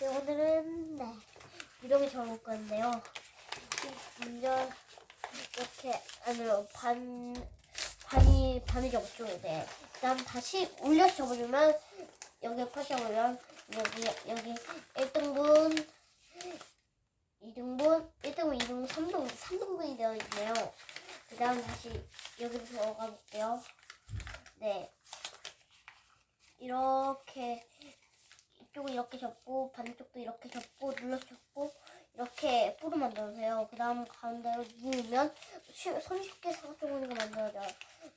네, 오늘은 네 유령이 적을 건데요. 먼저 이렇게 안으로 반 반이 반을 접죠. 네. 그다음 다시 올려서 접어주면 여기 파셔보면 여기 여기 1등분 2등분 1등분 2등분 3등분 3등분이 되어 있네요. 그다음 다시 여기로 들어가 볼게요. 네. 이렇게 이렇게 접고 반대쪽도 이렇게 접고 눌러서 접고 이렇게 뿔을 만들어주세요. 그 다음 가운데로 누우면 쉬, 손이 쉽게 사각조무리가 만들어져요.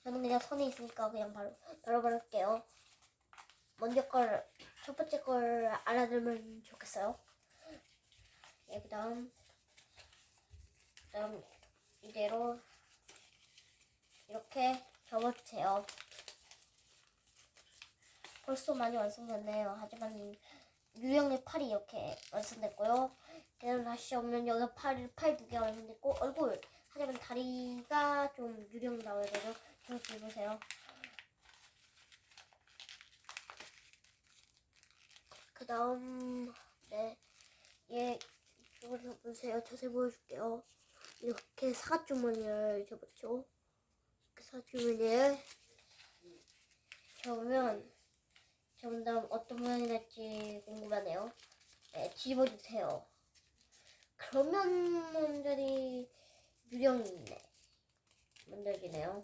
저는 그냥 선이 있으니까 그냥 바로 바로 바를게요. 먼저 걸, 첫 번째 걸 알아들으면 좋겠어요. 네, 그 다음, 그 다음 이대로 이렇게 접어주세요. 벌써 많이 완성됐네요. 하지만 팔이 이렇게 완성됐고요. 다시 오면 여기 팔, 팔 두 개가 완성됐고 얼굴. 하지만 다리가 좀 유령 나와야 되죠. 저렇게 보세요. 그 다음 네. 얘 이쪽으로 보세요. 자세히 보여줄게요. 이렇게 사주머니를 접었죠. 이렇게 사주머니를 접으면 다음 어떤 모양이 날지 궁금하네요. 네, 뒤집어주세요. 그러면 완전히 유령이 네 만들어지네요.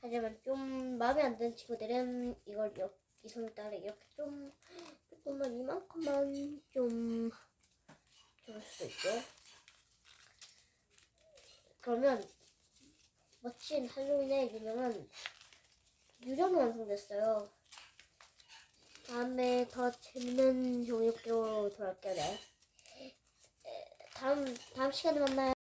하지만 좀 마음에 안 드는 친구들은 이걸 이 따라 이렇게 좀 조금만 이만큼만 좀 줄일 수도 있죠. 그러면 멋진 할로윈의 유명한 유령이 완성됐어요. 다음에 더 재밌는 종이업계로 돌아올게요. 네. 에, 다음 다음 시간에 만나요.